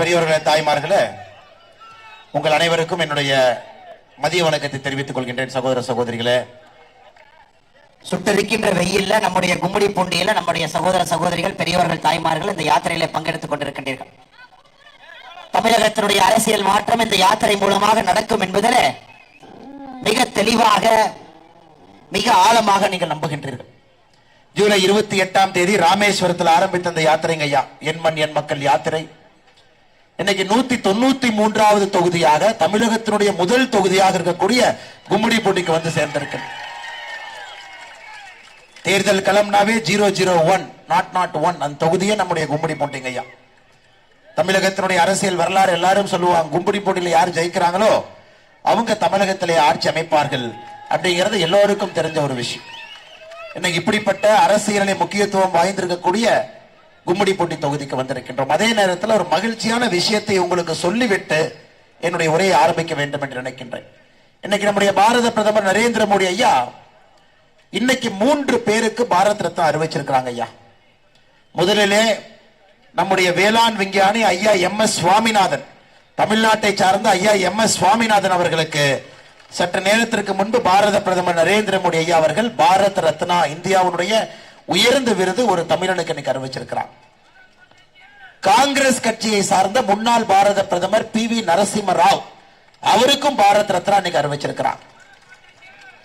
பெரியவர்களே தாய்மார்களே உங்கள் அனைவருக்கும் என்னுடைய மதிய வணக்கத்தை தெரிவித்துக் கொள்கின்றேன் சகோதர சகோதரிகளே. சுட்டிருக்கின்ற வெயில்ல நம்முடைய கும்மிடி பூண்டியில நம்முடைய சகோதர சகோதரிகள் பெரியவர்கள் தாய்மார்கள் இந்த யாத்திரையில பங்கெடுத்துக் கொண்டிருக்கின்றீர்கள். தமிழகத்தினுடைய அரசியல் மாற்றம் இந்த யாத்திரை மூலமாக நடக்கும் என்பதில் மிக தெளிவாக மிக ஆழமாக நீங்கள் நம்புகின்றீர்கள். ஜூலை இருபத்தி எட்டாம் தேதி ராமேஸ்வரத்தில் ஆரம்பித்த அந்த யாத்திரைங்க ஐயா என் மண் என் மக்கள் யாத்திரை. இன்னைக்கு நூத்தி தொண்ணூத்தி மூன்றாவது தொகுதியாக தமிழகத்தினுடைய முதல் தொகுதியாக இருக்கக்கூடிய கும்மிடிப்பூண்டிக்கு வந்து சேர்ந்திருக்கு. தேர்தல் களம்னாவே zero zero one nought nought one. அந்த தொகுதியே நம்முடைய கும்படி போட்டிங்க ஐயா. தமிழகத்தினுடைய அரசியல் வரலாறு எல்லாரும் சொல்லுவாங்க கும்படி போட்டியில யார் ஜெயிக்கிறாங்களோ அவங்க தமிழகத்திலே ஆட்சி அமைப்பார்கள் அப்படிங்கிறது எல்லோருக்கும் தெரிஞ்ச ஒரு விஷயம். இன்னைக்கு இப்படிப்பட்ட அரசியலிலே முக்கியத்துவம் வாய்ந்திருக்கக்கூடிய கும்மிடிப்பட்டி தொகுதிக்கு வந்திருக்கின்றோம். அதே நேரத்தில் ஒரு மகிழ்ச்சியான விஷயத்தை உங்களுக்கு சொல்லிவிட்டு என்னுடைய உரையை ஆரம்பிக்க வேண்டும் என்று நினைக்கின்றேன். இன்னைக்கு நம்முடைய பாரத பிரதமர் நரேந்திர மோடி ஐயா இன்னைக்கு மூன்று பேருக்கு பாரத் ரத்னா அறிவிச்சிருக்கிறாங்க ஐயா. முதலிலே நம்முடைய வேளாண் விஞ்ஞானி ஐயா எம் எஸ் சுவாமிநாதன் தமிழ்நாட்டை சார்ந்த ஐயா எம் எஸ் சுவாமிநாதன் அவர்களுக்கு சற்று நேரத்திற்கு முன்பு பாரத பிரதமர் நரேந்திர மோடி ஐயா அவர்கள் பாரத் ரத்னா இந்தியாவுடைய உயர்ந்த விருது ஒரு தமிழனுக்கு இன்னைக்கு அறிவிச்சிருக்கிறார் காங்கிரஸ் கட்சியை சார்ந்த முன்னாள் பாரத பிரதமர் பி வி நரசிம்ம ராவ் அவருக்கும் பாரத் ரத்னா இன்னைக்கு அறிவிச்சிருக்கிறார்.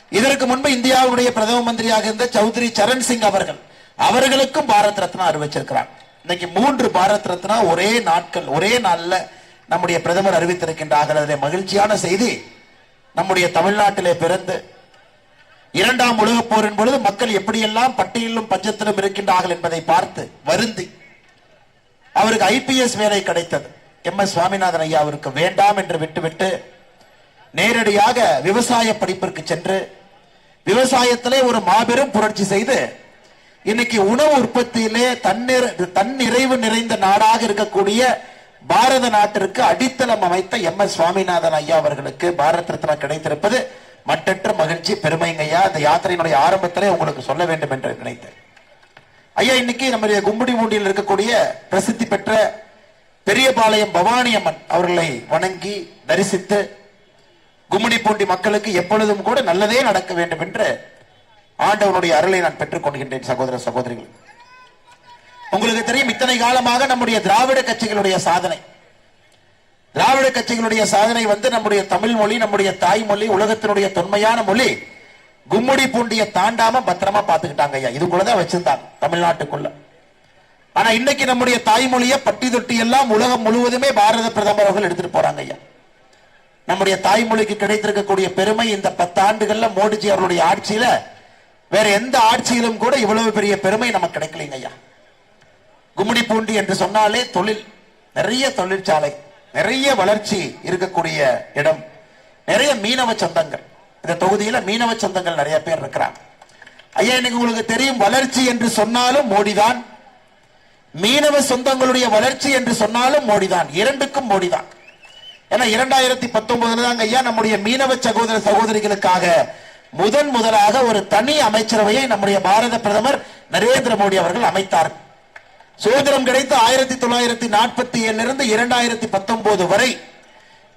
இதற்கு முன்பு இந்தியாவுடைய பிரதம மந்திரியாக இருந்த சௌத்ரி சரண் சிங் அவர்கள் அவர்களுக்கும் பாரத் ரத்னா அறிவிச்சிருக்கிறார். இன்னைக்கு மூன்று பாரத் ரத்னா ஒரே நாட்கள் ஒரே நாள்ல நம்முடைய பிரதமர் அறிவித்திருக்கின்றார்கள் அதிலே மகிழ்ச்சியான செய்தி நம்முடைய தமிழ்நாட்டிலே பிறந்து இரண்டாம் உலக போரின் பொழுது மக்கள் எப்படியெல்லாம் பட்டியலும் பஞ்சத்திலும் இருக்கின்றார்கள் என்பதை பார்த்து வருந்தி. அவருக்கு ஐபிஎஸ் வேலை கிடைத்தது. எம் எஸ் சுவாமிநாதன் ஐயா அவருக்கு வேண்டாம் என்று விட்டுவிட்டு நேரடியாக விவசாய படிப்பிற்கு சென்று விவசாயத்திலே ஒரு மாபெரும் புரட்சி செய்து இன்னைக்கு உணவு உற்பத்தியிலே தன்னிற தன்னிறைவு நிறைந்த நாடாக இருக்கக்கூடிய பாரத நாட்டிற்கு அடித்தளம் அமைத்த எம் எஸ் சுவாமிநாதன் ஐயா அவர்களுக்கு பாரத் ரத்னா கிடைத்திருப்பது மட்டற்ற மகிழ்ச்சி பெருமைங்கய்யா இந்த யாத்திரையினுடைய ஆரம்பத்திலே உங்களுக்கு சொல்ல வேண்டும் என்று நினைத்தேன். ஐயா இன்னைக்கு நம்முடைய கும்படி மூண்டியில் இருக்கக்கூடிய பிரசித்தி பெற்ற பெரியபாளையம் பவானி அம்மன் அவர்களை வணங்கி தரிசித்து கும்மிடிப்பூண்டி மக்களுக்கு எப்பொழுதும் கூட நல்லதே நடக்க வேண்டும் என்று ஆண்டவனுடைய அருளை நான் பெற்றுக் கொள்கின்றேன் சகோதர சகோதரிகள். உங்களுக்கு தெரியும் இத்தனை காலமாக நம்முடைய திராவிட கட்சிகளுடைய சாதனை. திராவிட கட்சிகளுடைய சாதனை வந்து நம்முடைய தமிழ் மொழி நம்முடைய தாய்மொழி உலகத்தினுடைய தொன்மையான மொழி கும்முடி பூண்டிய தாண்டாம பத்திரமா பாத்துக்கிட்டாங்க ஐயா. இதுக்குள்ளதான் வச்சிருந்தாங்க தமிழ்நாட்டுக்குள்ள. ஆனா இன்னைக்கு நம்முடைய தாய்மொழியை பட்டி தொட்டி எல்லாம் உலகம் முழுவதுமே பாரத பிரதமர் அவர்கள் எடுத்துட்டு போறாங்க ஐயா. நம்முடைய தாய்மொழிக்கு கிடைத்திருக்கக்கூடிய பெருமை இந்த பத்தாண்டுகள்ல மோடிஜி அவருடைய ஆட்சியில வேற எந்த ஆட்சியிலும் கூட இவ்வளவு பெரிய பெருமை நமக்கு கிடைக்கலைங்க ஐயா. கும்மிடி பூண்டி என்று சொன்னாலே தொழில் நிறைய தொழிற்சாலை. நிறைய வளர்ச்சி இருக்கக்கூடிய இடம். நிறைய மீனவ சந்தங்கள். இந்த தொகுதியில மீனவ சந்தங்கள் நிறைய பேர் இருக்கிறாங்க. ஐயா இன்னைக்கு உங்களுக்கு தெரியும் வளர்ச்சி என்று சொன்னாலும் மோடிதான். மீனவ சொந்தங்களுடைய வளர்ச்சி என்று சொன்னாலும் மோடிதான். இரண்டுக்கும் மோடிதான். ஏன்னா இரண்டாயிரத்தி பத்தொன்பதுல தாங்க ஐயா நம்முடைய மீனவ சகோதர சகோதரிகளுக்காக முதன் முதலாக ஒரு தனி அமைச்சரவையை நம்முடைய பாரத பிரதமர் நரேந்திர மோடி அவர்கள் அமைத்தார். சுதந்திரம் கிடைத்த ஆயிரத்தி தொள்ளாயிரத்தி நாற்பத்தி ஏழுலிருந்து இரண்டாயிரத்தி பத்தொன்பது வரை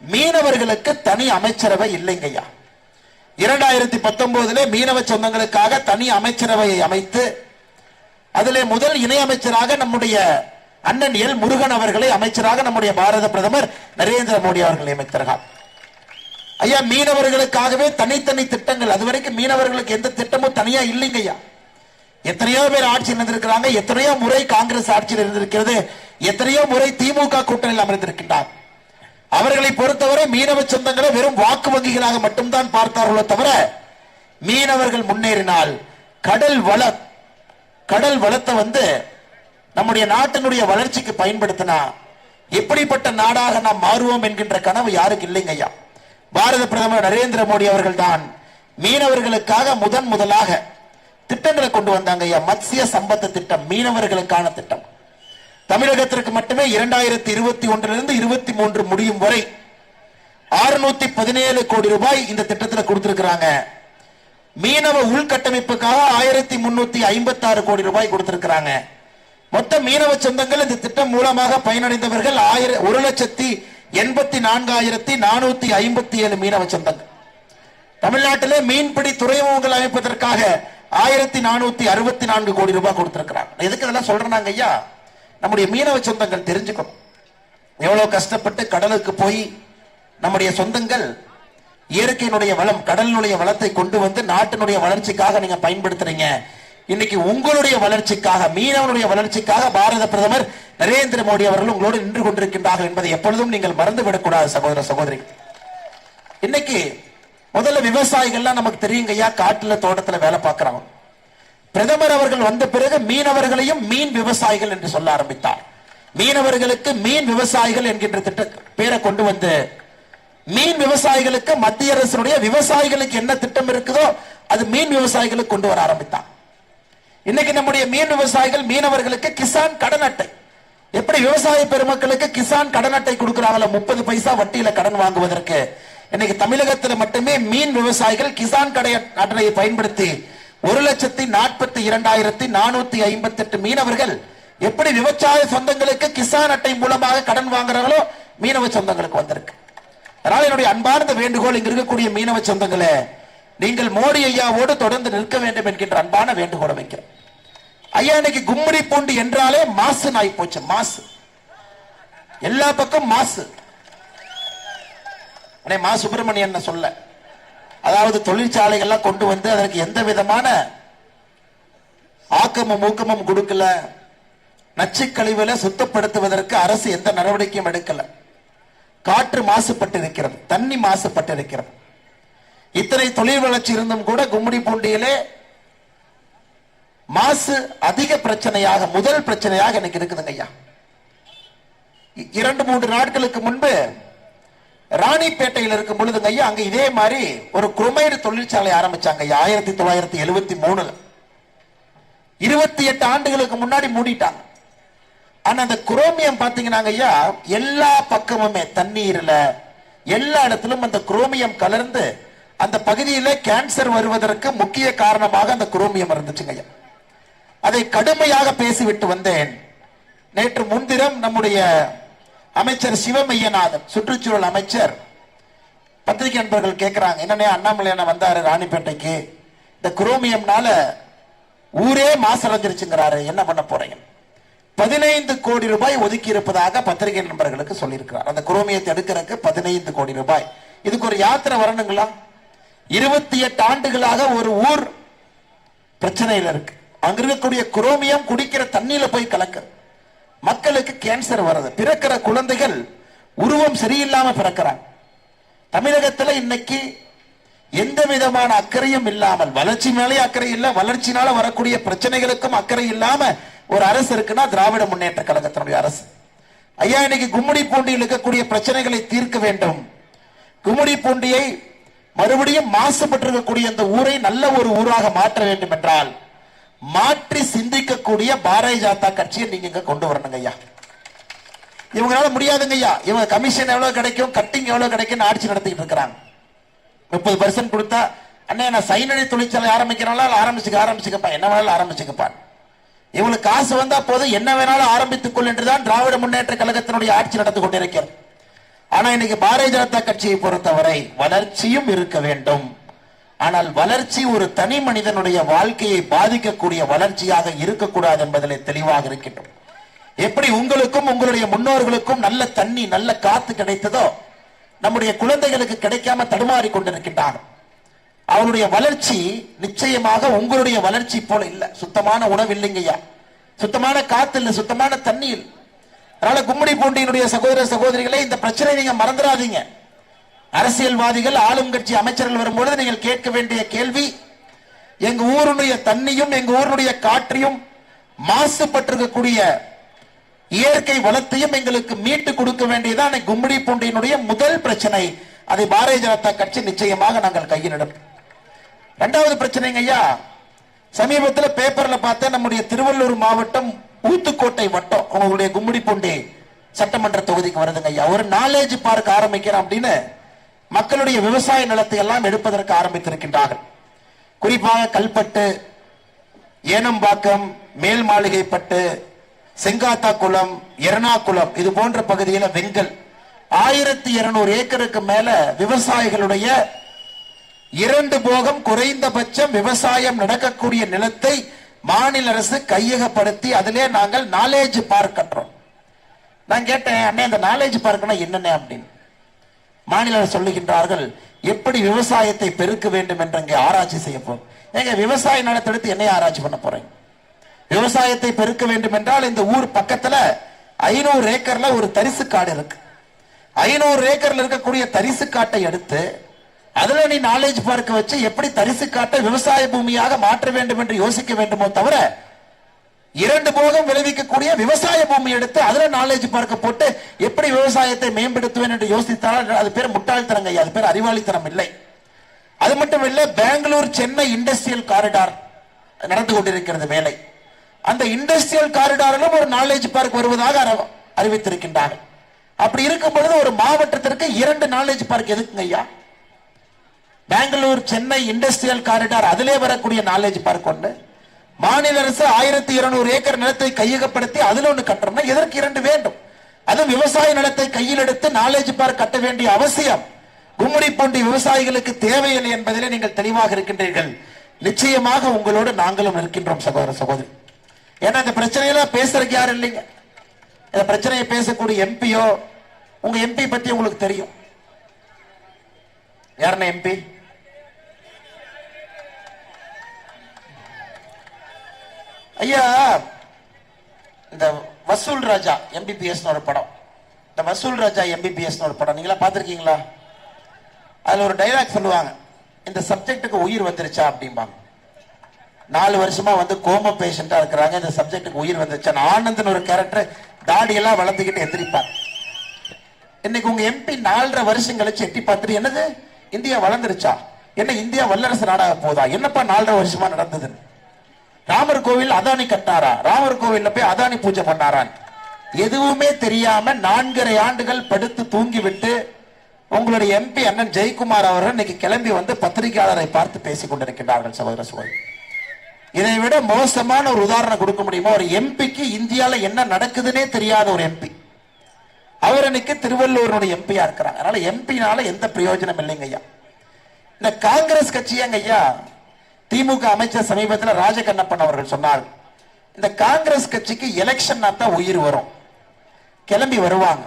மீனவர்களுக்கு தனி அமைச்சரவை இல்லைங்கய்யா. இரண்டாயிரத்தி பத்தொன்பதுல மீனவ சொந்தங்களுக்காக தனி அமைச்சரவையை அமைத்து அதிலே முதல் இணை அமைச்சராக நம்முடைய அண்ணன் எல் முருகன் அவர்களை அமைச்சராக நம்முடைய பாரத பிரதமர் நரேந்திர மோடி அவர்கள் நியமித்தார்கள் ஐயா மீனவர்களுக்காகவே தனித்தனி திட்டங்கள் அதுவரைக்கும் மீனவர்களுக்கு எந்த திட்டமும் தனியா இல்லைங்க ஐயா எத்தனையோ பேர் ஆட்சி இருந்திருக்கிறாங்க எத்தனையோ முறை காங்கிரஸ் ஆட்சியில் இருந்திருக்கிறது எத்தனையோ முறை திமுக கூட்டணியில் அமர்ந்திருக்கின்றார். அவர்களை பொறுத்தவரை மீனவ சொந்தங்களை வெறும் வாக்கு வங்கிகளாக மட்டும்தான் பார்த்தார்களோ தவிர மீனவர்கள் முன்னேறினால் கடல் வள கடல் வளத்தை வந்து நம்முடைய நாட்டினுடைய வளர்ச்சிக்கு பயன்படுத்தினா எப்படிப்பட்ட நாடாக நாம் மாறுவோம் என்கின்ற கனவு யாருக்கு இல்லைங்க ஐயா? பாரத பிரதமர் நரேந்திர மோடி அவர்கள் தான் மீனவர்களுக்காக முதன் முதலாக திட்டங்களை கொண்டு வந்தாங்க ஐயா. மத்திய சம்பத்த திட்டம் மீனவர்களுக்கான திட்டம். தமிழகத்திற்கு மட்டுமே இரண்டாயிரத்தி இருபத்தி ஒன்றிலிருந்து இருபத்தி மூன்று முடியும் வரை அறுநூத்தி பதினேழு கோடி ரூபாய் இந்த திட்டத்தில் கொடுத்திருக்கிறாங்க. மீனவ உள்கட்டமைப்புக்காக ஆயிரத்தி முன்னூத்தி ஐம்பத்தி ஆறு கோடி ரூபாய் கொடுத்திருக்கிறாங்க. மொத்த மீனவ சொந்தங்கள் இந்த திட்டம் மூலமாக பயனடைந்தவர்கள் ஆயிர ஒரு லட்சத்தி எண்பத்தி நான்காயிரத்தி நானூத்தி ஐம்பத்தி ஏழு மீனவ சொந்தங்கள். தமிழ்நாட்டிலே மீன்பிடி துறைமுகங்கள் அமைப்பதற்காக ஆயிரத்தி நானூத்தி அறுபத்தி நான்கு கோடி ரூபாய் கொடுத்திருக்கிறாங்க எதுக்கு இதெல்லாம் சொல்றாங்க ஐயா? நம்முடைய மீனவ சொந்தங்கள் தெரிஞ்சுக்கணும். எவ்வளவு கஷ்டப்பட்டு கடலுக்கு போய் நம்முடைய சொந்தங்கள் இயற்கையினுடைய வளம் கடலினுடைய வளத்தை கொண்டு வந்து நாட்டினுடைய வளர்ச்சிக்காக நீங்க பயன்படுத்துறீங்க. இன்னைக்கு உங்களுடைய வளர்ச்சிக்காக மீனவனுடைய வளர்ச்சிக்காக பாரத பிரதமர் நரேந்திர மோடி அவர்கள் உங்களோடு நின்று கொண்டிருக்கின்றார்கள் என்பதை எப்பொழுதும் நீங்கள் மறந்துவிடக்கூடாது சகோதர சகோதரி இன்னைக்கு முதல்ல விவசாயிகள்லாம் நமக்கு தெரியுங்க ஐயா காட்டுல தோட்டத்துல வேலை பார்க்கிறாங்க பிரதமர் அவர்கள் வந்த பிறகு மீனவர்களையும் மீன் விவசாயிகள் என்று சொல்ல ஆரம்பித்தார். மீனவர்களுக்கு மீன் விவசாயிகள் என்கின்ற திட்ட பேரை கொண்டு வந்து மீன் விவசாயிகளுக்கு மத்திய அரசினுடைய விவசாயிகளுக்கு என்ன திட்டம் இருக்குதோ அது மீன் விவசாயிகளுக்கு கொண்டு வர ஆரம்பித்தான் இன்னைக்கு நம்முடைய மீன் விவசாயிகள் மீனவர்களுக்கு கிசான் கடன் அட்டை. எப்படி விவசாய பெருமக்களுக்கு கிசான் கடன் அட்டை கொடுக்கிறாங்களோ முப்பது பைசா வட்டியில கடன் வாங்குவதற்கு இன்னைக்கு தமிழகத்தில் மட்டுமே மீன் விவசாயிகள் கிசான் கடை அட்டையை பயன்படுத்தி ஒரு லட்சத்தி நாற்பத்தி இரண்டாயிரத்தி நானூத்தி ஐம்பத்தி எட்டு மீனவர்கள் எப்படி விவசாய சொந்தங்களுக்கு கிசான் அட்டை மூலமாக கடன் வாங்குறாங்களோ மீனவ சொந்தங்களுக்கு வந்திருக்கு. அதனால என்னுடைய அன்பார்ந்த வேண்டுகோள் இங்க இருக்கக்கூடிய மீனவ சொந்தங்களை நீங்கள் மோடி ஐயாவோடு தொடர்ந்து நிற்க வேண்டும் என்கின்ற அன்பான வேண்டுகோளை வைக்கிறேன் ஐயா இன்னைக்கு கும்மிடி பூண்டு என்றாலே மாசு நாய் போச்சு மாசு. எல்லா பக்கம் மாசு. அண்ணே மா சுப்பிரமணியன் சொல்ல. அதாவது தொழிற்சாலைகள்லாம் கொண்டு வந்து அதற்கு எந்த விதமான ஆக்கமும் ஊக்கமும் கொடுக்கல. நச்சுக்கழிவுல சுத்தப்படுத்துவதற்கு அரசு எந்த நடவடிக்கையும் எடுக்கல. காற்று மாசுபட்டு இருக்கிறது தண்ணி மாசுபட்டு இருக்கிறது இத்தனை தொழில் வளர்ச்சி இருந்தும் கூட கும்மிடி பூண்டியிலே மாசு அதிக பிரச்சனையாக முதல் பிரச்சனையாக எனக்கு இருக்குதுங்க ஐயா. இரண்டு மூன்று நாட்களுக்கு முன்பு ராணிப்பேட்டையில் இருக்கும் பொழுதுங்க ஐயா அங்க இதே மாதிரி ஒரு குரோமைடு தொழிற்சாலை ஆரம்பிச்சாங்க ஐயா. ஆயிரத்தி தொள்ளாயிரத்தி எழுபத்தி மூணுல. இருபத்தி எட்டு ஆண்டுகளுக்கு முன்னாடி மூடிட்டாங்க. ஆனா அந்த குரோமியம் பாத்தீங்கன்னா ஐயா எல்லா பக்கமுமே தண்ணீர்ல எல்லா இடத்திலும் அந்த குரோமியம் கலர்ந்து அந்த பகுதியில கேன்சர் வருவதற்கு முக்கிய காரணமாக அந்த குரோமியம் இருந்துச்சுங்க ஐயா. அதை கடுமையாக பேசிவிட்டு வந்தேன். நேற்று முன்தினம் நம்முடைய அமைச்சர் சிவமையநாதன் சுற்றுச்சூழல் அமைச்சர். பத்திரிகை நண்பர்கள் கேட்கிறாங்க என்னன்னே அண்ணாமலை அண்ணன் வந்தாரு ராணிப்பேட்டைக்கு. இந்த குரோமியம்னால ஊரே மாசடைஞ்சிருச்சுங்கிறாரு என்ன பண்ண போறீங்க? பதினைந்து கோடி ரூபாய் ஒதுக்கி இருப்பதாக பத்திரிகை நண்பர்களுக்கு சொல்லியிருக்கிறார். அந்த குரோமியத்தை எடுக்கிறதுக்கு பதினைந்து கோடி ரூபாய். இதுக்கு ஒரு யாத்திரை வரணுங்களா? இருபத்தி எட்டு ஆண்டுகளாக ஒரு ஊர் பிரச்சனையில் இருக்கு. அங்க இருக்கக்கூடிய குரோமியம் குடிக்கிற தண்ணியில போய் கலக்கு. மக்களுக்கு கேன்சர் வருது பிறக்கிற குழந்தைகள் உருவம் சரியில்லாம பிறக்கிறாங்க. தமிழகத்துல இன்னைக்கு எந்த விதமான அக்கறையும் இல்லாமல் வளர்ச்சி மேலே அக்கறை இல்ல வளர்ச்சினால வரக்கூடிய பிரச்சனைகளுக்கும் அக்கறை இல்லாம ஒரு அரசு இருக்குன்னா திராவிட முன்னேற்ற கழகத்தினுடைய அரசு. ஐயா இன்னைக்கு கும்முடி பூண்டியில் இருக்கக்கூடிய பிரச்சனைகளை தீர்க்க வேண்டும். கும்முடி பூண்டியை மறுபடியும் மாசுபட்டிருக்கக்கூடிய அந்த ஊரை நல்ல ஒரு ஊராக மாற்ற வேண்டும் என்றால் மாற்றி சிந்திக்கக்கூடிய பாரதிய ஜனதா கட்சியை நீங்க இங்க கொண்டு வரணுங்க ஐயா. இவங்களால முடியாதுங்க ஐயா. இவங்க கமிஷன் எவ்வளவு கிடைக்கும் கட்டிங் எவ்வளவு கிடைக்கும் ஆட்சி நடத்திட்டு இருக்கிறாங்க. முப்பது பர்சன்ட் கொடுத்தா அண்ணே நான் சைனடி தொழிற்சாலை ஆரம்பிக்கிறாங்களா ஆரம்பிச்சுக்க ஆரம்பிச்சுக்கப்பா. என்ன வேணாலும் ஆரம்பிச்சுக்கப்பான் இவங்களுக்கு காசு வந்தா போதும். என்ன வேணாலும் ஆரம்பித்துக் கொள் என்றுதான் திராவிட முன்னேற்ற கழகத்தினுடைய ஆட்சி நடந்து கொண்டிருக்கிறது. ஆனா இன்னைக்கு பாரதிய ஜனதா கட்சியை பொறுத்தவரை வளர்ச்சியும் இருக்க வேண்டும். ஆனால் வளர்ச்சி ஒரு தனி மனிதனுடைய வாழ்க்கையை பாதிக்கக்கூடிய வளர்ச்சியாக இருக்கக்கூடாது என்பதில் தெளிவாக இருக்கின்றோம். எப்படி உங்களுக்கும் உங்களுடைய முன்னோர்களுக்கும் நல்ல தண்ணி நல்ல காத்து கிடைத்ததோ நம்முடைய குழந்தைகளுக்கு கிடைக்காம தடுமாறி கொண்டிருக்கின்றார்கள். அவருடைய வளர்ச்சி நிச்சயமாக உங்களுடைய வளர்ச்சி போல இல்லை. சுத்தமான உணவு இல்லைங்கய்யா சுத்தமான காத்து இல்லை சுத்தமான தண்ணி இல்லை. அதனால கும்மிடி பூண்டியினுடைய சகோதர சகோதரிகளை இந்த பிரச்சனை நீங்க மறந்துடாதீங்க. அரசியல்வாதிகள் ஆளும் கட்சி அமைச்சர்கள் வரும்பொழுது நீங்கள் கேட்க வேண்டிய கேள்வி எங்க ஊருடைய தண்ணியும் எங்க ஊருடைய காற்றையும் மாசுபட்டிருக்கக்கூடிய இயற்கை வளத்தையும் எங்களுக்கு மீட்டு கொடுக்க வேண்டியதான் கும்மிடி பூண்டியினுடைய முதல் பிரச்சனை. அதை பாரதிய ஜனதா கட்சி நிச்சயமாக நாங்கள் கையில் இரண்டாவது பிரச்சனைங்க ஐயா சமீபத்தில் பேப்பர்ல பார்த்தா நம்முடைய திருவள்ளூர் மாவட்டம் ஊத்துக்கோட்டை வட்டம் உங்களுடைய கும்மிடி பூண்டி சட்டமன்ற தொகுதிக்கு வருதுங்க ஐயா. ஒரு நாலேஜ் பார்க்க ஆரம்பிக்கிறோம் அப்படின்னு மக்களுடைய விவசாய நிலத்தை எல்லாம் எடுப்பதற்கு ஆரம்பித்திருக்கின்றார்கள். குறிப்பாக கல்பட்டு ஏனம்பாக்கம் மேல் மாளிகைப்பட்டு செங்காத்தா குளம் எர்ணாகுளம் இது போன்ற பகுதியில் வெங்கல். ஆயிரத்தி இருநூறு ஏக்கருக்கு மேல விவசாயிகளுடைய இரண்டு போகம் குறைந்தபட்சம் விவசாயம் நடக்கக்கூடிய நிலத்தை மாநில அரசு கையகப்படுத்தி அதிலே நாங்கள் நாலேஜ் பார்க் கட்டுறோம். நான் கேட்டேன் அண்ணே இந்த நாலேஜ் பார்க்னா என்னென்ன அப்படின்னு. மாநில சொல்லுகின்றார்கள் எப்படி விவசாயத்தை பெருக்க வேண்டும் என்று அங்கே ஆராய்ச்சி செய்யப்போம் ஏங்க விவசாய நிலத்தை என்னை ஆராய்ச்சி பண்ண போறேன்? விவசாயத்தை பெருக்க வேண்டும் என்றால் இந்த ஊர் பக்கத்துல ஐநூறு ஏக்கர்ல ஒரு தரிசு காடு இருக்கு. ஐநூறு ஏக்கர்ல இருக்கக்கூடிய தரிசு காட்டை எடுத்து அதுல நீ நாலேஜ் பார்க்க வச்சு எப்படி தரிசு காட்டை விவசாய பூமியாக மாற்ற வேண்டும் என்று யோசிக்க வேண்டுமோ தவிர இரண்டு போகம் விளைவிக்கக்கூடிய விவசாய பூமி எடுத்து அதுல நாலேஜ் பார்க்க போட்டு எப்படி விவசாயத்தை மேம்படுத்துவேன் என்று யோசித்தால் அது பேர் முட்டாள்தனங்க ஐயா. அது பேர் அறிவாளித்தனம் இல்லை. அது மட்டும் இல்ல பெங்களூர் சென்னை இண்டஸ்ட்ரியல் காரிடார் நடந்து கொண்டிருக்கிறது வேலை அந்த இண்டஸ்ட்ரியல் காரிடாரிலும் ஒரு நாலேஜ் பார்க் வருவதாக அறி- அறிவித்திருக்கின்றார்கள். அப்படி இருக்கும் பொழுது ஒரு மாவட்டத்திற்கு இரண்டு நாலேஜ் பார்க் எதுக்குங்க ஐயா? பெங்களூர் சென்னை இண்டஸ்ட்ரியல் காரிடார் அதிலே வரக்கூடிய நாலேஜ் பார்க் ஒன்று மாநில அரசு ஆயிரத்தி இருநூறு ஏக்கர் நிலத்தை கையகப்படுத்தி அதுல ஒன்று கட்டுறோம்னா எதற்கு இரண்டு வேண்டும்? அது விவசாய நிலத்தை கையில் எடுத்து நாலேஜ் பார்க் கட்ட வேண்டிய அவசியம். கும்மிடி பூண்டி விவசாயிகளுக்கு தேவையில்லை என்பதிலே நீங்கள் தெளிவாக இருக்கின்றீர்கள். நிச்சயமாக உங்களோடு நாங்களும் இருக்கின்றோம் சகோதர சகோதரி. ஏன்னா இந்த பிரச்சனையெல்லாம் பேசுறதுக்கு யாரும் இல்லைங்க. இந்த பிரச்சனையை பேசக்கூடிய எம்பியோ உங்க எம்பி பத்தி உங்களுக்கு தெரியும். யாருன்னா எம்பி ஐயா இந்த வசூல் ராஜா எம்பிபிஎஸ் ஒரு படம். இந்த வசூல் ராஜா எம்பிபிஎஸ் ஒரு படம். நீங்களா பார்த்துருக்கீங்களா? அதில் ஒரு டைலாக் சொல்லுவாங்க. இந்த சப்ஜெக்ட்டுக்கு உயிர் வந்துருச்சா அப்படிம்பாங்க. நாலு வருஷமா வந்து கோம பேஷண்டா இருக்கிறாங்க. இந்த சப்ஜெக்ட்டுக்கு உயிர் வந்துருச்சா? ஆனந்தன் ஒரு கேரக்டர் தாடியெல்லாம் வளர்ந்துக்கிட்டு எந்திரிப்பார். இன்னைக்கு உங்க எம்பி நாலரை வருஷம் கழிச்சு எட்டி பார்த்துட்டு என்னது? இந்தியா வளர்ந்துருச்சா? என்ன இந்தியா வல்லரசு நாடாக போதா? என்னப்பா நாலரை வருஷமா நடந்தது ராமர் கோவில் அதானி கட்டாரா ராமர் கோவில்ல போய் அதானி பூஜை பண்ணாரான். எதுவுமே தெரியாம நான்கரை ஆண்டுகள் படுத்து தூங்கிவிட்டு உங்களுடைய எம்பி அண்ணன் ஜெயக்குமார் அவர்கள் இன்னைக்கு கிளம்பி வந்து பத்திரிகையாளரை பார்த்து பேசிக் கொண்டிருக்கிறார்கள் சகோதர சகோதரி. இதை விட மோசமான ஒரு உதாரணம் கொடுக்க முடியுமா? ஒரு எம்பிக்கு இந்தியால என்ன நடக்குதுன்னே தெரியாத ஒரு எம்பி அவர் இன்னைக்கு திருவள்ளூருடைய எம்பியா இருக்கிறாங்க. அதனால எம்பினால எந்த பிரயோஜனம் இல்லைங்க ஐயா. இந்த காங்கிரஸ் கட்சி ஐயா? திமுக அமைச்சர் சமீபத்தில் ராஜகண்ணப்பன் அவர்கள் சொன்னார் இந்த காங்கிரஸ் கட்சிக்கு எலெக்ஷன் தான் உயிர் வரும். கிளம்பி வருவாங்க.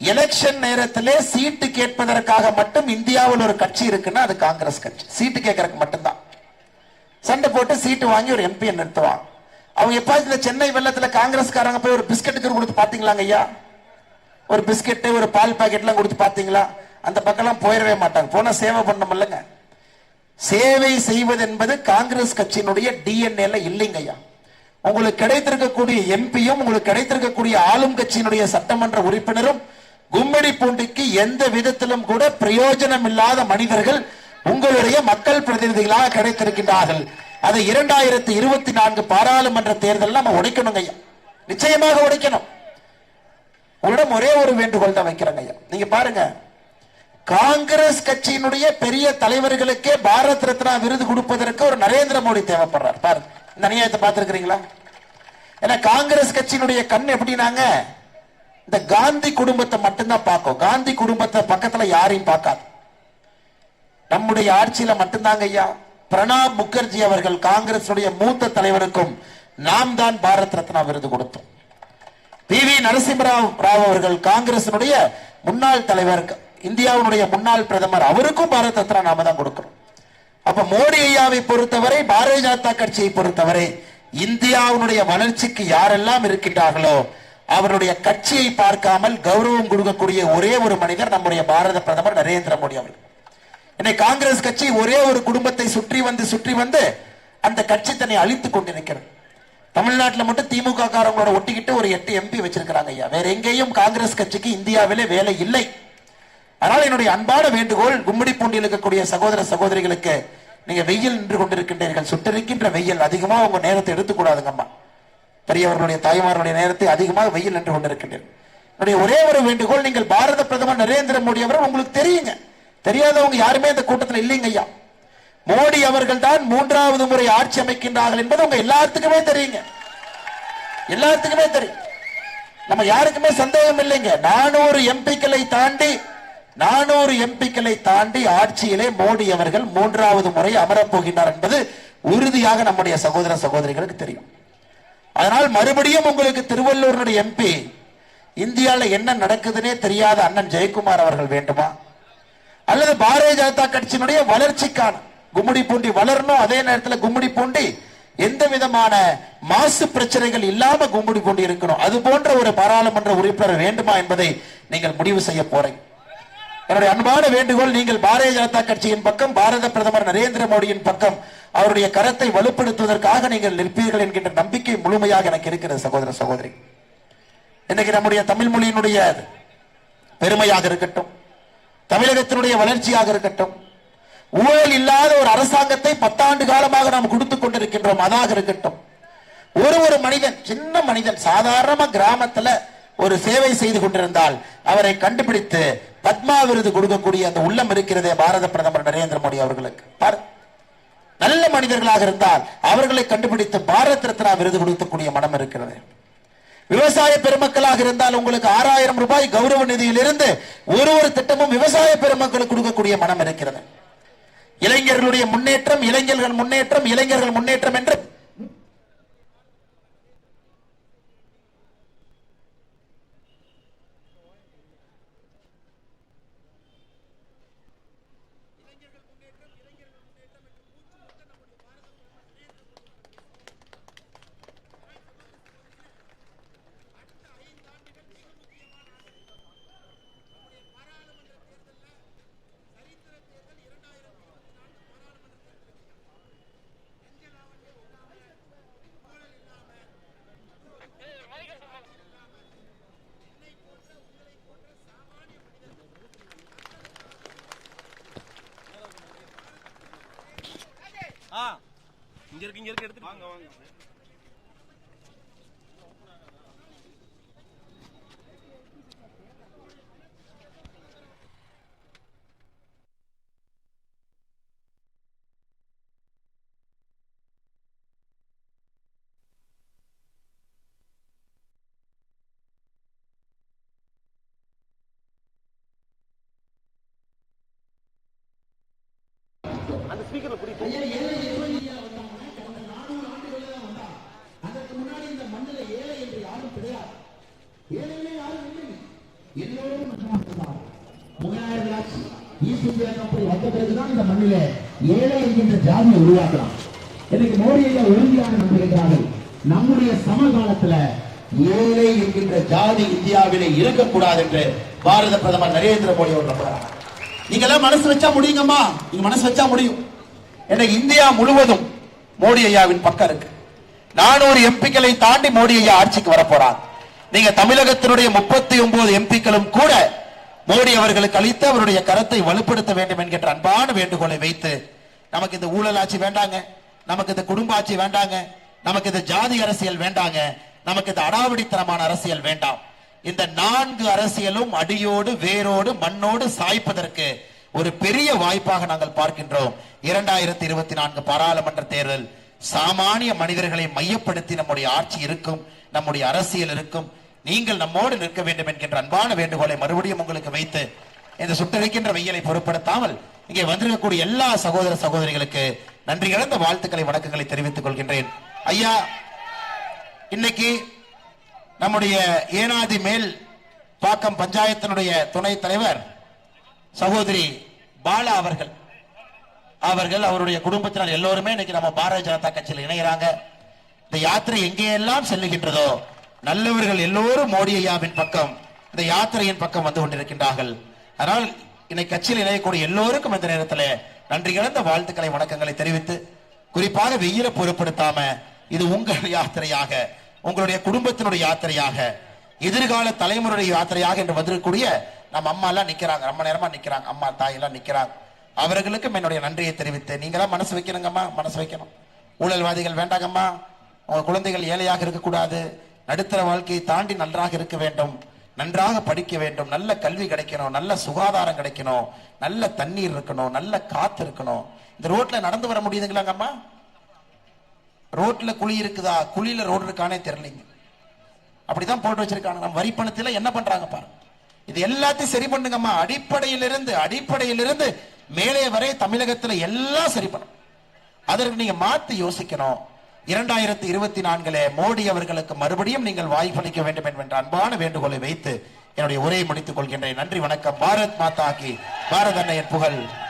எலெக்ஷன் நேரத்திலே சீட்டு கேட்பதற்காக மட்டும் இந்தியாவில் ஒரு கட்சி இருக்குன்னா அது காங்கிரஸ் கட்சி. சீட்டு கேட்கறதுக்கு மட்டும்தான். சண்டை போட்டு சீட்டு வாங்கி ஒரு எம்பியை நிறுத்துவாங்க. அவங்க எப்பாச்சும் இந்த சென்னை வெள்ளத்தில் காங்கிரஸ்காரங்க போய் ஒரு பிஸ்கெட்டுக்கு கொடுத்து பார்த்தீங்களாங்க ஐயா? ஒரு பிஸ்கெட்டு ஒரு பால் பாக்கெட்லாம் கொடுத்து பார்த்தீங்களா அந்த பக்கம்லாம் போயிடவே மாட்டாங்க. போனால் சேவை பண்ணமில்லங்க சேவை செய்வது என்பது காங்கிரஸ் கட்சியினுடைய டிஎன்ஏல இல்லைங்கய்யா உங்களுக்கு கிடைத்திருக்கக்கூடிய எம்பியும் உங்களுக்கு கிடைத்திருக்கக்கூடிய ஆளும் கட்சியினுடைய சட்டமன்ற உறுப்பினரும் கும்மிடி பூண்டிக்கு எந்த விதத்திலும் கூட பிரயோஜனம் இல்லாத மனிதர்கள் உங்களுடைய மக்கள் பிரதிநிதிகளாக கிடைத்திருக்கின்றார்கள். அதை இரண்டாயிரத்தி இருபத்தி நான்கு பாராளுமன்ற தேர்தல் நம்ம உடைக்கணுங்க ஐயா. நிச்சயமாக உடைக்கணும். உங்களிடம் ஒரே ஒரு வேண்டுகோள் தான் வைக்கிறேங்க ஐயா. நீங்க பாருங்க காங்கிரஸ் கட்சியினுடைய பெரிய தலைவர்களுக்கே பாரத் ரத்னா விருது கொடுப்பதற்கு ஒரு நரேந்திர மோடி தேவைப்படுறார். பாருங்க இந்த அநியாயத்தை பார்த்திருக்கிறீங்களா? ஏன்னா காங்கிரஸ் கட்சியினுடைய கண் எப்படின்னாங்க இந்த காந்தி குடும்பத்தை மட்டும்தான் பார்க்கும். காந்தி குடும்பத்தை பக்கத்துல யாரையும் பார்க்காது. நம்முடைய ஆட்சியில மட்டும்தாங்க ஐயா. பிரணாப் முகர்ஜி அவர்கள் காங்கிரசுடைய மூத்த தலைவருக்கும் நாம் தான் பாரத் ரத்னா விருது கொடுத்தோம். பி வி நரசிம்மராவ் ராவ் அவர்கள் காங்கிரசினுடைய முன்னாள் தலைவர் இந்தியாவுடைய முன்னாள் பிரதமர் அவருக்கும் பாரத் ரத்னா நாம தான் கொடுக்கிறோம் அப்ப மோடி ஐயாவை பொறுத்தவரை பாரதிய ஜனதா கட்சியை பொறுத்தவரை இந்தியாவுடைய வளர்ச்சிக்கு யாரெல்லாம் இருக்கின்றார்களோ அவருடைய கட்சியை பார்க்காமல் கௌரவம் கொடுக்கக்கூடிய ஒரே ஒரு மனிதர் நம்முடைய பாரத பிரதமர் நரேந்திர மோடி அவர்கள். இன்னைக்கு காங்கிரஸ் கட்சி ஒரே ஒரு குடும்பத்தை சுற்றி வந்து சுற்றி வந்து அந்த கட்சி தன்னை அழித்துக் கொண்டிருக்கிறது. தமிழ்நாட்டில் மட்டும் திமுக காரங்களோட ஒட்டிக்கிட்டு ஒரு எட்டு எம்பி வச்சிருக்கிறாங்க ஐயா. வேற எங்கேயும் காங்கிரஸ் கட்சிக்கு இந்தியாவிலே வேலை இல்லை. அதனால் என்னுடைய அன்பான வேண்டுகோள் கும்மிடி பூண்டியில் இருக்கக்கூடிய சகோதர சகோதரிகளுக்கு நீங்க வெயில் நின்று கொண்டிருக்கின்றீர்கள். சுட்டரிக்கின்ற வெயில் அதிகமா உங்க நேரத்தை எடுத்துக்கூடாதுங்கம்மா பெரியவர்களுடைய தாய்மார்களுடைய நேரத்தை அதிகமாக வெயில் நின்று கொண்டிருக்கின்றீர்கள். என்னுடைய ஒரே ஒரு வேண்டுகோள் நீங்கள் பாரத பிரதமர் நரேந்திர மோடி அவர்கள் உங்களுக்கு தெரியுங்க. தெரியாதவங்க யாருமே இந்த கூட்டத்தில் இல்லைங்க ஐயா. மோடி அவர்கள் தான் மூன்றாவது முறை ஆட்சி அமைக்கின்றார்கள் என்பது உங்க எல்லாத்துக்குமே தெரியுங்க. எல்லாத்துக்குமே தெரியும். நம்ம யாருக்குமே சந்தேகம் இல்லைங்க. நானூறு எம்பிக்களை தாண்டி நானூறு எம்பிக்களை தாண்டி ஆட்சியிலே மோடி அவர்கள் மூன்றாவது முறை அமரப்போகின்றார் என்பது உறுதியாக நம்முடைய சகோதர சகோதரிகளுக்கு தெரியும். அதனால் மறுபடியும் உங்களுக்கு திருவள்ளூருடைய எம்பி இந்தியாவில் என்ன நடக்குதுன்னே தெரியாத அண்ணன் ஜெயக்குமார் அவர்கள் வேண்டுமா? அல்லது பாரதிய ஜனதா கட்சியினுடைய வளர்ச்சிக்கான கும்மிடி பூண்டி வளரணும் அதே நேரத்தில் கும்முடி பூண்டி எந்த விதமான மாசு பிரச்சனைகள் இல்லாம கும்முடி பூண்டி இருக்கணும். அது போன்ற ஒரு பாராளுமன்ற உறுப்பினர் வேண்டுமா என்பதை நீங்கள் முடிவு செய்ய போறீங்க. என்னுடைய அன்பான வேண்டுகோள் நீங்கள் பாரதிய ஜனதா கட்சியின் பக்கம் பாரத பிரதமர் நரேந்திர மோடியின் பக்கம் அவருடைய கரத்தை வலுப்படுத்துவதற்காக நீங்கள் நிற்பீர்கள் என்கின்ற நம்பிக்கை முழுமையாக எனக்கு இருக்கிறது சகோதர சகோதரி. இன்னைக்கு நம்முடைய தமிழ் மொழியினுடைய பெருமையாக இருக்கட்டும் தமிழகத்தினுடைய வளர்ச்சியாக இருக்கட்டும் ஊழல் இல்லாத ஒரு அரசாங்கத்தை பத்தாண்டு காலமாக நாம் கொடுத்துக் கொண்டிருக்கின்றோம் அதாக இருக்கட்டும். ஒரு ஒரு மனிதன் சின்ன மனிதன் சாதாரணமா கிராமத்துல ஒரு சேவை செய்து கொண்டிருந்தால் அவரை கண்டுபிடித்து பத்மா விருது கொடுக்கக்கூடிய அந்த உள்ளம் இருக்கிறதே பாரத பிரதமர் நரேந்திர மோடி அவர்களுக்கு. நல்ல மனிதர்களாக இருந்தால் அவர்களை கண்டுபிடித்து பாரத் ரத்னா விருது கொடுக்கக்கூடிய மனம் இருக்கிறது. விவசாய பெருமக்களாக இருந்தால் உங்களுக்கு ஆறாயிரம் ரூபாய் கௌரவ நிதியிலிருந்து ஒரு ஒரு திட்டமும் விவசாய பெருமக்களுக்கு கொடுக்கக்கூடிய மனம் இருக்கிறது. இளைஞர்களுடைய முன்னேற்றம் இளைஞர்கள் முன்னேற்றம் இளைஞர்கள் முன்னேற்றம் என்று ஆ இங்க இருக்கு இங்க இருக்கு எடுத்து வாங்க வாங்க முகலாயர்கள் ஆட்சி ஈஸ்ட் இந்தியா கம்பெனி வந்த பிறகுதான் இந்த மண்ணில ஏழை என்கின்ற ஜாதியை உருவாக்கலாம். இன்னைக்கு மோடி ஐயா உறுதியாக நம்புகிறார்கள் நம்முடைய சமகாலத்துல ஏழை என்கின்ற ஜாதி இந்தியாவிலே இருக்கக்கூடாது என்று பாரத பிரதமர் நரேந்திர மோடி அவர் நம்புகிறார் நீங்க எல்லாம் மனசு வச்சா முடியுங்கம்மா? நீங்க மனசு வச்சா முடியும். இன்னைக்கு இந்தியா முழுவதும் மோடி ஐயாவின் பக்கம் இருக்கு. நானூறு எம்பிக்களை தாண்டி மோடி ஐயா ஆட்சிக்கு வர நீங்க தமிழகத்தினுடைய முப்பத்தி ஒன்பது எம்பிக்களும் கூட மோடி அவர்களுக்கு அளித்து அவருடைய கரத்தை வலுப்படுத்த வேண்டும் என்கின்ற அன்பான வேண்டுகோளை வைத்து நமக்கு இந்த ஊழல் ஆட்சி வேண்டாங்க நமக்கு இந்த குடும்ப ஆட்சி வேண்டாங்க நமக்கு இந்த ஜாதி அரசியல் வேண்டாங்க நமக்கு இந்த அடாவடித்தனமான அரசியல் வேண்டாம். இந்த நான்கு அரசியலும் அடியோடு வேரோடு மண்ணோடு சாய்ப்பதற்கு ஒரு பெரிய வாய்ப்பாக நாங்கள் பார்க்கின்றோம். இரண்டாயிரத்தி இருபத்தி நான்கு பாராளுமன்ற தேர்தல் சாமானிய மனிதர்களை மையப்படுத்தி நம்முடைய ஆட்சி இருக்கும் நம்முடைய அரசியல் இருக்கும். நீங்கள் நம்மோடு நிற்க வேண்டும் என்கின்ற அன்பான வேண்டுகோளை மறுபடியும் உங்களுக்கு வைத்து இந்த சுட்டரிக்கின்ற வெயிலை பொருட்படுத்தாமல் இங்கே வந்திருக்கக்கூடிய எல்லா சகோதர சகோதரிகளுக்கு நன்றி இழந்த வாழ்த்துக்களை வணக்கங்களை தெரிவித்துக் கொள்கின்றேன். ஐயா இன்னைக்கு நம்முடைய ஏனாதி மேல் பாக்கம் பஞ்சாயத்தினுடைய துணைத் தலைவர் சகோதரி பாலா அவர்கள். அவர்கள் அவருடைய குடும்பத்தினர் எல்லோருமே இன்னைக்கு நம்ம பாரதிய ஜனதா கட்சியில் இணைகிறாங்க இந்த யாத்திரை எங்கேயெல்லாம் செல்லுகின்றதோ நல்லவர்கள் எல்லோரும் மோடி ஐயாவின் பக்கம் இந்த யாத்திரையின் பக்கம் வந்து கொண்டிருக்கின்றார்கள். அதனால் இன்னைக்கு கட்சியில் இணையக்கூடிய எல்லோருக்கும் இந்த நேரத்தில் நன்றி இழந்த வாழ்த்துக்களை வணக்கங்களை தெரிவித்து குறிப்பாக வெயில பொருட்படுத்தாம இது உங்கள் யாத்திரையாக உங்களுடைய குடும்பத்தினுடைய யாத்திரையாக எதிர்கால தலைமுறையுடைய யாத்திரையாக என்று வந்திருக்கக்கூடிய நம்ம அம்மா எல்லாம் நிக்கிறாங்க. ரொம்ப நேரமா நிக்கிறாங்க. அம்மா தாய் எல்லாம் நிக்கிறாங்க. அவர்களுக்கும் என்னுடைய நன்றியை தெரிவித்து நீங்களாம் மனசு வைக்கணுங்கம்மா மனசு வைக்கணும். ஊழல்வாதிகள் வேண்டாங்கம்மா. உங்க குழந்தைகள் ஏழையாக இருக்கக்கூடாது. நடுத்தர வாழ்க்கையை தாண்டி நன்றாக இருக்க வேண்டும். நன்றாக படிக்க வேண்டும். நல்ல கல்வி கிடைக்கணும். நல்ல சுகாதாரம் கிடைக்கணும். நல்ல தண்ணீர் இருக்கணும். நல்ல காத்து இருக்கணும். இந்த ரோட்ல நடந்து வர முடியுதுங்களாங்கம்மா ரோட்ல குழி இருக்குதா? குழியில ரோடு இருக்கானே தெரியலீங்க. அப்படிதான் போட்டு வச்சிருக்காங்க. நம்ம வரி பணத்துல என்ன பண்றாங்க பாருங்க இது எல்லாத்தையும் சரி பண்ணுங்கம்மா அடிப்படையிலிருந்து அடிப்படையிலிருந்து மேலே வரை தமிழகத்துல எல்லாம் சரி பண்ணும். அதற்கு நீங்க மாத்தி யோசிக்கணும். இரண்டாயிரத்தி இருபத்தி நான்கிலே மோடி அவர்களுக்கு மறுபடியும் நீங்கள் வாய்ப்பளிக்க வேண்டும் என்று அன்பான வேண்டுகோளை வைத்து என்னுடைய உரையை முடித்துக் கொள்கின்றேன். நன்றி வணக்கம். பாரத் மாதா கி. பாரத் அன்னையின் புகழ்.